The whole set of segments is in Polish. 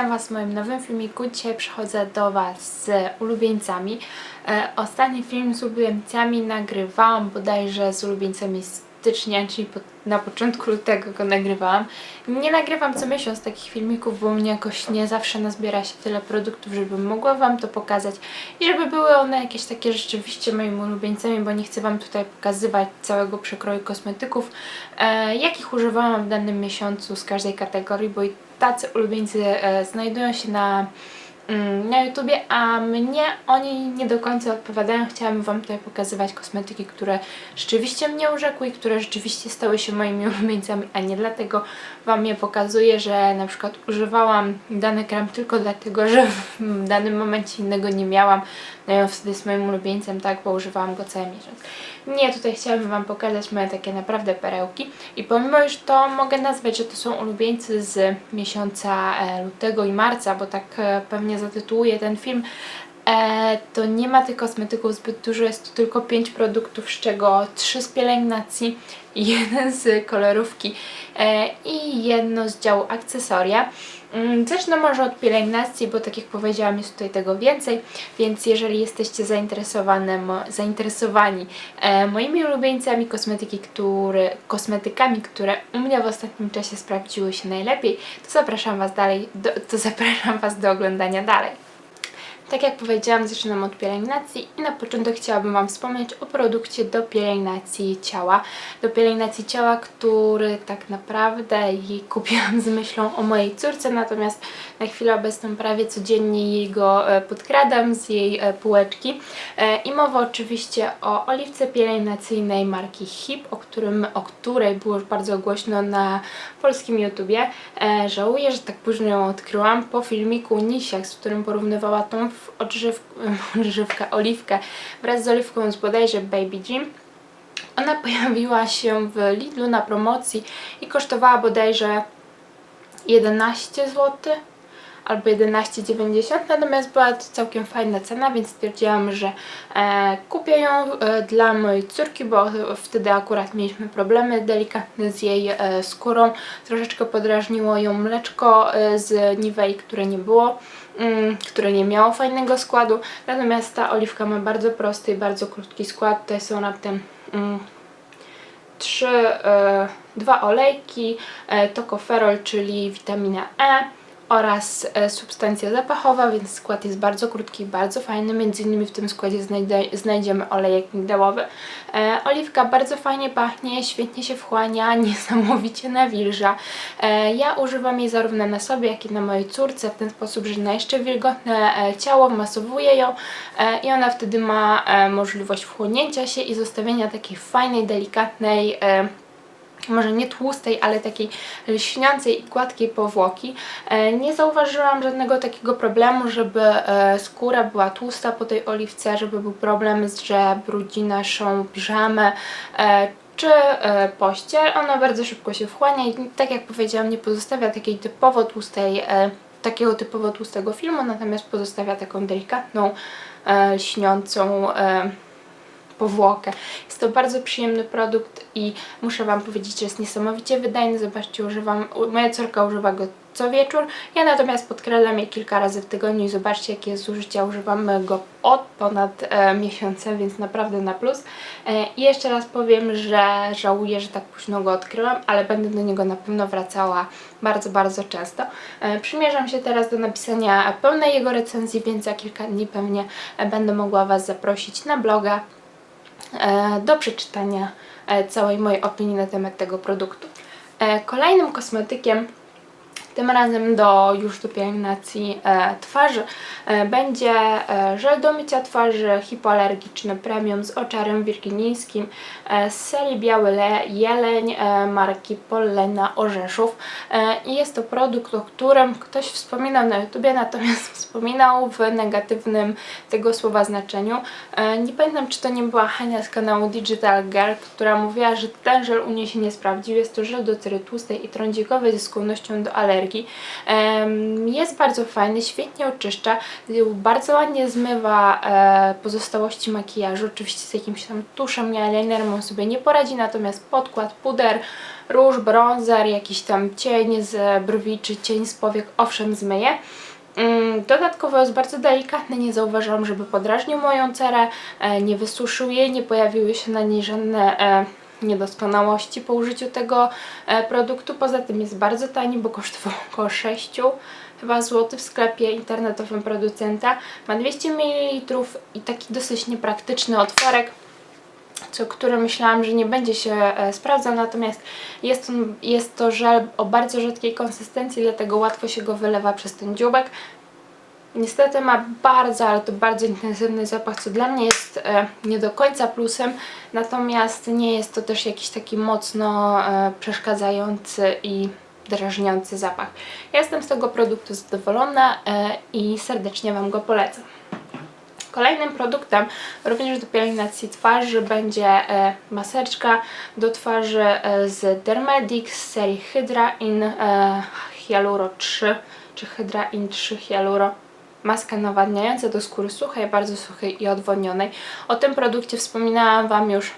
witam Was w moim nowym filmiku. Dzisiaj przychodzę do Was z ulubieńcami. E, ostatni film z ulubieńcami nagrywałam bodajże z ulubieńcami stycznia, czyli na początku lutego go nagrywałam. Nie nagrywam co miesiąc takich filmików, bo mnie jakoś nie zawsze nazbiera się tyle produktów, żebym mogła Wam to pokazać i żeby były one jakieś takie rzeczywiście moimi ulubieńcami, bo nie chcę Wam tutaj pokazywać całego przekroju kosmetyków, e, jakich używałam w danym miesiącu z każdej kategorii, bo i tacy ulubieńcy e, znajdują się na, mm, na YouTubie, a mnie oni nie do końca odpowiadają. Chciałabym Wam tutaj pokazywać kosmetyki, które rzeczywiście mnie urzekły i które rzeczywiście stały się moimi ulubieńcami, a nie dlatego Wam je pokazuję, że na przykład używałam dany krem tylko dlatego, że w danym momencie innego nie miałam, no i on wtedy jest moim ulubieńcem, tak, bo używałam go cały miesiąc. Nie, tutaj chciałabym Wam pokazać moje takie naprawdę perełki i pomimo już to mogę nazwać, że to są ulubieńcy z miesiąca e, lutego i marca, bo tak e, pewnie zatytułuję ten film, E, to nie ma tych kosmetyków zbyt dużo, jest tu tylko 5 produktów, z czego 3 z pielęgnacji, jeden z kolorówki i jedno z działu akcesoria. Mm, Zacznę może od pielęgnacji, bo tak jak powiedziałam jest tutaj tego więcej, więc jeżeli jesteście zainteresowani e, moimi ulubieńcami kosmetyki, które, kosmetykami, które u mnie w ostatnim czasie sprawdziły się najlepiej, to zapraszam Was dalej, do, to zapraszam Was do oglądania dalej. Tak jak powiedziałam, zaczynam od pielęgnacji i na początek chciałabym Wam wspomnieć o produkcie do pielęgnacji ciała. Do pielęgnacji ciała, który tak naprawdę kupiłam z myślą o mojej córce, natomiast na chwilę obecną prawie codziennie jej go e, podkradam z jej e, półeczki. E, I mowa oczywiście o oliwce pielęgnacyjnej marki HIP, o, którym, o której było już bardzo głośno na polskim YouTubie. Żałuję, że tak późno ją odkryłam po filmiku Nisiak, z którym porównywała tą odżyw, odżywkę, oliwkę wraz z oliwką z bodajże Baby Dream. Ona pojawiła się w Lidlu na promocji i kosztowała bodajże 11 zł albo 11,90 natomiast była to całkiem fajna cena, więc stwierdziłam, że e, kupię ją e, dla mojej córki, bo wtedy akurat mieliśmy problemy delikatne z jej e, skórą. Troszeczkę podrażniło ją mleczko e, z Nivei, które nie było które nie miało fajnego składu, natomiast ta oliwka ma bardzo prosty i bardzo krótki skład. Tutaj są raptem mm, trzy, e, dwa olejki, e, tokoferol, czyli witamina E, oraz e, substancja zapachowa, więc skład jest bardzo krótki, bardzo fajny. Między innymi w tym składzie znajdziemy olejek migdałowy. E, oliwka bardzo fajnie pachnie, świetnie się wchłania, niesamowicie nawilża. E, ja używam jej zarówno na sobie, jak i na mojej córce w ten sposób, że na jeszcze wilgotne ciało masowuję ją i ona wtedy ma możliwość wchłonięcia się i zostawienia takiej fajnej, delikatnej może nie tłustej, ale takiej lśniącej i gładkiej powłoki. E, Nie zauważyłam żadnego takiego problemu, żeby e, skóra była tłusta po tej oliwce, żeby był problem, że brudzi naszą piżamę e, czy e, pościel. Ona bardzo szybko się wchłania i tak jak powiedziałam, nie pozostawia takiej typowo tłustej, e, takiego typowo tłustego filmu, natomiast pozostawia taką delikatną, e, lśniącą e, powłokę. Jest to bardzo przyjemny produkt i muszę Wam powiedzieć, że jest niesamowicie wydajny. Zobaczcie, używam, moja córka używa go co wieczór. Ja natomiast podkradam je kilka razy w tygodniu i zobaczcie, jakie jest zużycia. Używam go od ponad e, miesiąca, więc naprawdę na plus. E, I jeszcze raz powiem, że żałuję, że tak późno go odkryłam, ale będę do niego na pewno wracała bardzo, bardzo często. E, przymierzam się teraz do napisania pełnej jego recenzji, więc za kilka dni pewnie e, będę mogła Was zaprosić na bloga do przeczytania e, całej mojej opinii na temat tego produktu. E, Kolejnym kosmetykiem, tym razem do już do pielęgnacji e, twarzy, e, będzie e, żel do mycia twarzy hipoalergiczny premium z oczarem wirginijskim z serii Biały Le Jeleń marki Pollena Orzeszów. I jest to produkt, o którym ktoś wspominał na YouTubie, natomiast wspominał w negatywnym tego słowa znaczeniu. Nie pamiętam, czy to nie była Hania z kanału Digital Girl, która mówiła, że ten żel u niej się nie sprawdził. Jest to żel do cery tłustej i trądzikowej ze skłonnością do alergii. Jest bardzo fajny, świetnie oczyszcza, bardzo ładnie zmywa e, pozostałości makijażu. Oczywiście z jakimś tam tuszem i eyelinerem on sobie nie poradzi, natomiast podkład, puder, róż, bronzer, jakiś tam cień z brwi czy cień z powiek owszem zmyje. Mm, Dodatkowo jest bardzo delikatny, nie zauważyłam, żeby podrażnił moją cerę, e, nie wysuszył jej, nie pojawiły się na niej żadne e, niedoskonałości po użyciu tego e, produktu. Poza tym jest bardzo tani, bo kosztował około 6 chyba złotych w sklepie internetowym producenta. Ma 200 ml i taki dosyć niepraktyczny otworek co, który myślałam, że nie będzie się e, sprawdzał, natomiast jest, jest to żel o bardzo rzadkiej konsystencji, dlatego łatwo się go wylewa przez ten dziubek. Niestety ma bardzo, ale to bardzo intensywny zapach, co dla mnie jest e, nie do końca plusem, natomiast nie jest to też jakiś taki mocno e, przeszkadzający i drażniący zapach. Ja jestem z tego produktu zadowolona e, i serdecznie Wam go polecam. Kolejnym produktem również do pielęgnacji twarzy będzie maseczka do twarzy z Dermedic z serii Hydra In Hyaluro 3 czy Hydra In 3 Hyaluro. Maska nawadniająca do skóry suchej, bardzo suchej i odwodnionej. O tym produkcie wspominałam Wam już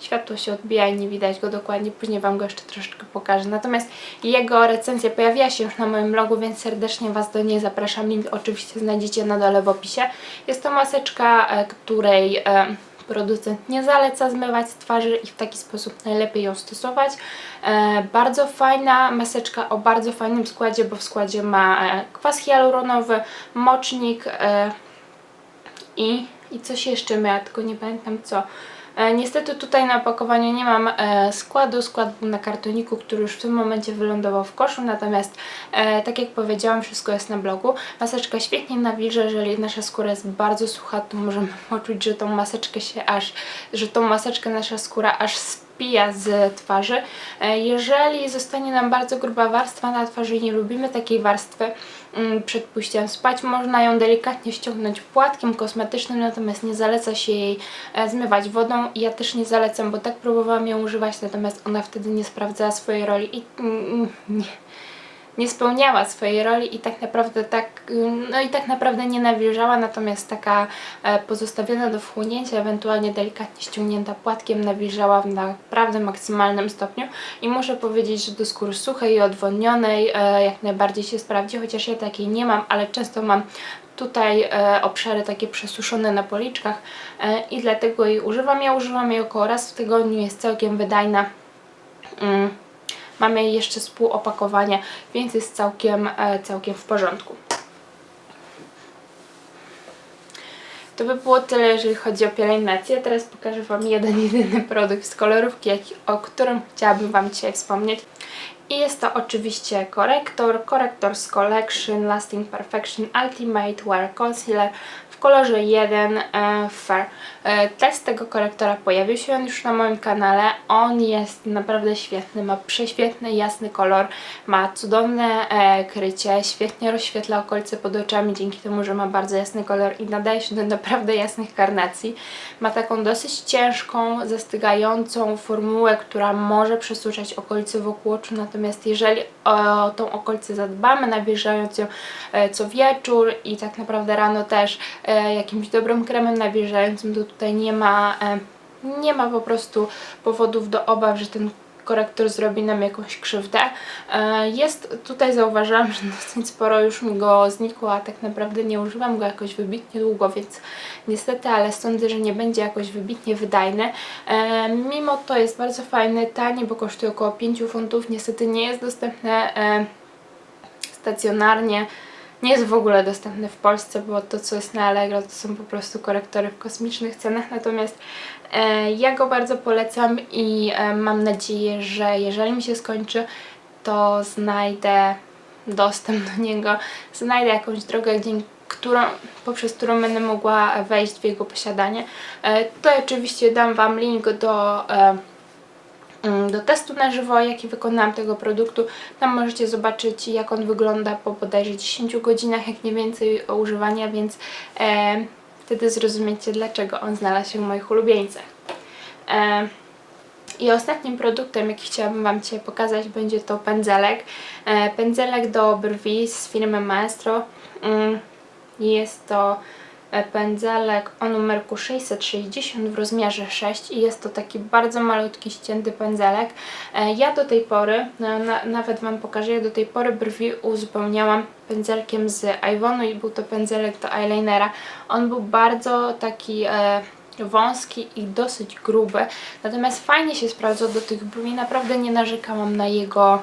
Światło się odbija i nie widać go dokładnie, później Wam go jeszcze troszeczkę pokażę. Natomiast jego recenzja pojawiła się już na moim blogu, więc serdecznie Was do niej zapraszam. Link oczywiście znajdziecie na dole w opisie. Jest to maseczka, e, której e, producent nie zaleca zmywać z twarzy i w taki sposób najlepiej ją stosować. E, bardzo fajna maseczka o bardzo fajnym składzie, bo w składzie ma e, kwas hialuronowy, mocznik e, i, i coś jeszcze miała, tylko nie pamiętam co. E, Niestety tutaj na opakowaniu nie mam e, składu, skład był na kartoniku, który już w tym momencie wylądował w koszu, natomiast e, tak jak powiedziałam, wszystko jest na blogu. Maseczka świetnie nawilża, jeżeli nasza skóra jest bardzo sucha, to możemy poczuć, że tą maseczkę się aż, że tą maseczkę nasza skóra aż spija z twarzy. E, Jeżeli zostanie nam bardzo gruba warstwa na twarzy i nie lubimy takiej warstwy mm, przed pójściem spać, można ją delikatnie ściągnąć płatkiem kosmetycznym, natomiast nie zaleca się jej e, zmywać wodą. Ja też nie zalecam, bo tak próbowałam ją używać, natomiast ona wtedy nie sprawdzała swojej roli i mm, nie, nie spełniała swojej roli i tak naprawdę tak, no i tak naprawdę nie nawilżała, natomiast taka e, pozostawiona do wchłonięcia, ewentualnie delikatnie ściągnięta płatkiem nawilżała w naprawdę maksymalnym stopniu i muszę powiedzieć, że do skóry suchej i odwodnionej e, jak najbardziej się sprawdzi, chociaż ja takiej nie mam, ale często mam tutaj e, obszary takie przesuszone na policzkach e, i dlatego jej używam. Ja używam jej około raz w tygodniu, jest całkiem wydajna. Mm. Mamy jeszcze z więc jest całkiem, e, całkiem w porządku. To by było tyle, jeżeli chodzi o pielęgnację. Teraz pokażę Wam jeden, jedyny produkt z kolorówki, o którym chciałabym Wam dzisiaj wspomnieć. I jest to oczywiście korektor, Correctors Collection Lasting Perfection Ultimate Wear Concealer w kolorze 1 e, Fair. E, test tego korektora pojawił się już na moim kanale. On jest naprawdę świetny, ma prześwietny, jasny kolor, ma cudowne e, krycie, świetnie rozświetla okolice pod oczami dzięki temu, że ma bardzo jasny kolor i nadaje się do naprawdę jasnych karnacji. Ma taką dosyć ciężką, zastygającą formułę, która może przesuszać okolice wokół oczu, natomiast jeżeli o tą okolicę zadbamy, nawilżając ją co wieczór i tak naprawdę rano też jakimś dobrym kremem nawilżającym, to tutaj nie ma, e, nie ma po prostu powodów do obaw, że ten korektor zrobi nam jakąś krzywdę. E, Jest tutaj, zauważyłam, że dosyć sporo już mi go znikło, a tak naprawdę nie używam go jakoś wybitnie długo, więc niestety, ale sądzę, że nie będzie jakoś wybitnie wydajny. E, Mimo to jest bardzo fajny, tani, bo kosztuje około 5 funtów. Niestety nie jest dostępne e, stacjonarnie. Nie jest w ogóle dostępny w Polsce, bo to co jest na Allegro to są po prostu korektory w kosmicznych cenach, natomiast e, ja go bardzo polecam i e, mam nadzieję, że jeżeli mi się skończy, to znajdę dostęp do niego, znajdę jakąś drogę, dzięki którą, poprzez którą będę mogła wejść w jego posiadanie. E, to oczywiście dam Wam link do e, do testu na żywo, jaki wykonałam tego produktu. Tam możecie zobaczyć, jak on wygląda po bodajże 10 godzinach, jak nie więcej używania, więc e, wtedy zrozumiecie, dlaczego on znalazł się w moich ulubieńcach. E, I ostatnim produktem, jaki chciałabym Wam dzisiaj pokazać, będzie to pędzelek. E, pędzelek do brwi z firmy Maestro. Mm, Jest to pędzelek o numerku 660 w rozmiarze 6 i jest to taki bardzo malutki, ścięty pędzelek. E, Ja do tej pory, na, na, nawet Wam pokażę, ja do tej pory brwi uzupełniałam pędzelkiem z Ivonu i był to pędzelek do eyelinera. On był bardzo taki... E, wąski i dosyć gruby, natomiast fajnie się sprawdzał do tych brwi, naprawdę nie narzekałam na jego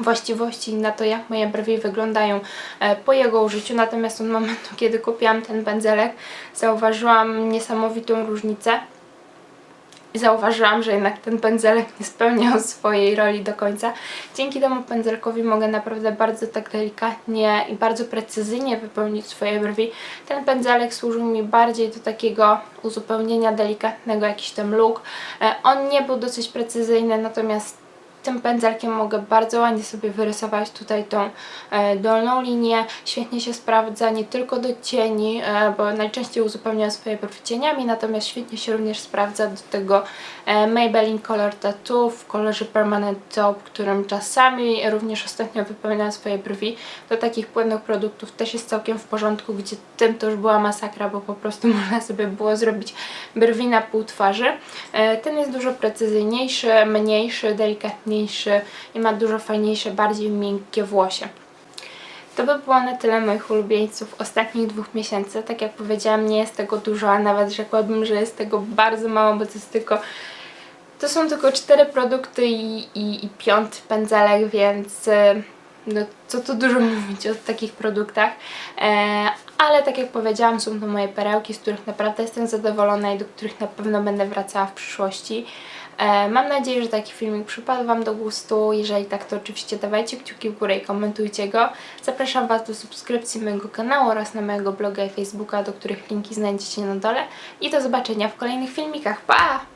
właściwości na to, jak moje brwi wyglądają e, po jego użyciu. Natomiast od momentu, kiedy kupiłam ten pędzelek, zauważyłam niesamowitą różnicę. I zauważyłam, że jednak ten pędzelek nie spełniał swojej roli do końca. Dzięki temu pędzelkowi mogę naprawdę bardzo tak delikatnie i bardzo precyzyjnie wypełnić swoje brwi. Ten pędzelek służył mi bardziej do takiego uzupełnienia delikatnego, jakiś tam look. E, On nie był dosyć precyzyjny, natomiast tym pędzelkiem mogę bardzo ładnie sobie wyrysować tutaj tą e, dolną linię. Świetnie się sprawdza nie tylko do cieni, e, bo najczęściej uzupełniam swoje brwi cieniami, natomiast świetnie się również sprawdza do tego e, Maybelline Color Tattoo w kolorze Permanent Taupe, którym czasami również ostatnio wypełniam swoje brwi. Do takich płynnych produktów też jest całkiem w porządku, gdzie tym to już była masakra, bo po prostu można sobie było zrobić brwi na pół twarzy. Ten jest dużo precyzyjniejszy, mniejszy, delikatniejszy i ma dużo fajniejsze, bardziej miękkie włosie. To by było na tyle moich ulubieńców ostatnich dwóch miesięcy. Tak jak powiedziałam, nie jest tego dużo, a nawet rzekłabym, że jest tego bardzo mało, bo to jest tylko to są tylko cztery produkty i, i, i piąty pędzelek, więc e, no, co tu dużo mówić o takich produktach. E, ale tak jak powiedziałam, są to moje perełki, z których naprawdę jestem zadowolona i do których na pewno będę wracała w przyszłości. E, mam nadzieję, że taki filmik przypadł Wam do gustu. Jeżeli tak, to oczywiście dawajcie kciuki w górę i komentujcie go. Zapraszam Was do subskrypcji mojego kanału oraz na mojego bloga i Facebooka, do których linki znajdziecie na dole. I do zobaczenia w kolejnych filmikach. Pa!